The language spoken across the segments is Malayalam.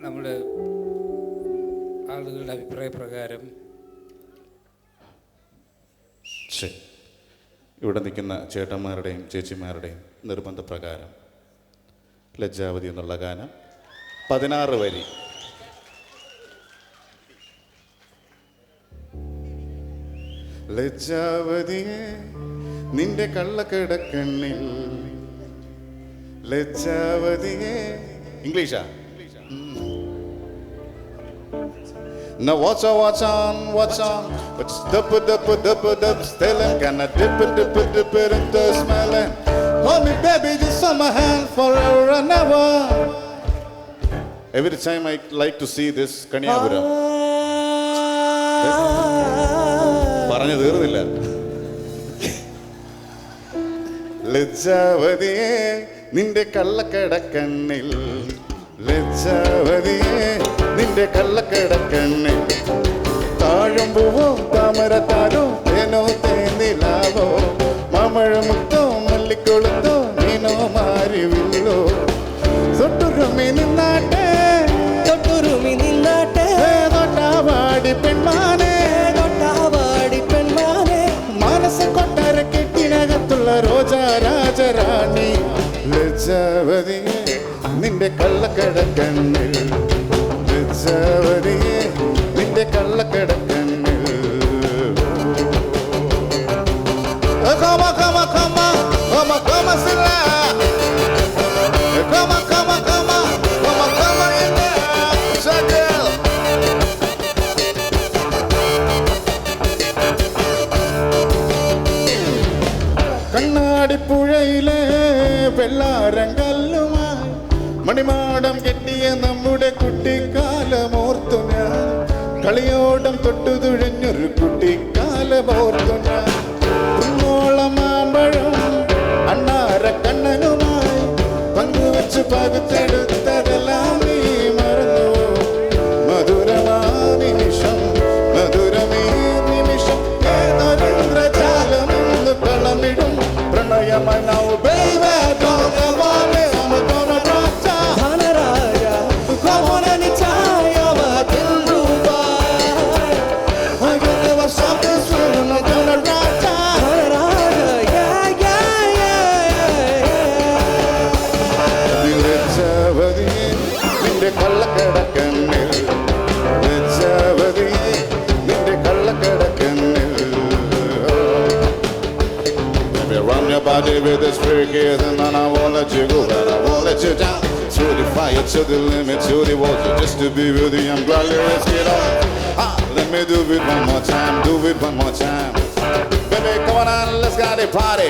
നമ്മുടെ ആളുകളുടെ അഭിപ്രായ പ്രകാരം ഇവിടെ നിൽക്കുന്ന ചേട്ടന്മാരുടെയും ചേച്ചിമാരുടെയും നിർബന്ധപ്രകാരം ലജ്ജാവതി എന്നുള്ള ഗാനം പതിനാറ് വരി. ലജ്ജാവതിയെ നിന്റെ കള്ളക്കിടക്കണ്ണിൽ. ലജ്ജാവതിയെ ഇംഗ്ലീഷാ? Now watch on, watch on, watch on. But dup dup dup dup stealing. Can I dip it, dip it, dip it into smelling? Hold me, baby, just on my hand forever and ever. Every time I like to see this Kaniyapuram പറഞ്ഞു തീർന്നില്ല ലജ്ജാവതിയെ നിന്റെ കള്ളക്കടക്കണ്ണിൽ ലജ്ജാവതിയെ നിന്റെ കള്ളക്കടക്കണ്ണെ. താഴും പൂവോ താമരത്താരോ തേനോ തേനിലാവോ. മാമഴമുത്തോ മല്ലിക്കൊളുത്തോ നീനോ മാറിവില്ലോ തൊട്ടുരുമി നിന്നാട്ടെ. തൊട്ടുരുമി നിന്നാട്ടെ. തൊട്ടാവാടി പെൺമാനെ. തൊട്ടാവാടി പെൺമാനെ. മനസ്സ് കൊട്ടാര കെട്ടിനകത്തുള്ള രോജാ രാജറാണി ലജ്ജാവതിയെ നിന്റെ കള്ളക്കിടക്കണ്ണിൽ ഉത്സവനിയെ നിന്റെ കള്ളക്കിടക്കണ്ണിൽ. കണ്ണാടി പുഴയിലെ വെള്ളാരംഗ മണിമാടം കെട്ടിയ നമ്മുടെ കുട്ടിക്കാലമോർത്തു ഞാൻ. കളിയോടം തൊട്ടു തുഴഞ്ഞൊരു കുട്ടിക്കാലമോർത്തു ഞാൻ. മാമ്പഴം അണ്ണാര കണ്ണനുമായി പങ്കുവെച്ച് പകുത്തെടുത്തതെല്ലാം നീ മറന്നു മധുരമാ ലജ്ജാവതിയെ നിന്റെ കള്ളക്കടക്കണ്ണിൽ ലജ്ജാവതിയെ നിന്റെ കള്ളക്കടക്കണ്ണിൽ Baby, run your body with this freakies and then I won't let you go, but I won't let you down. To the fire, to the limit, to the water, just to be with you. I'm glad you risk it all. Ah, let me do it one more time, do it one more time. Baby, come on, on let's get a party.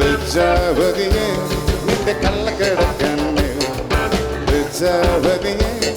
ലജ്ജാവതിയെ നിന്റെ കള്ളക്കിടക്കണ്ണിൽ ലജ്ജാവതിയെ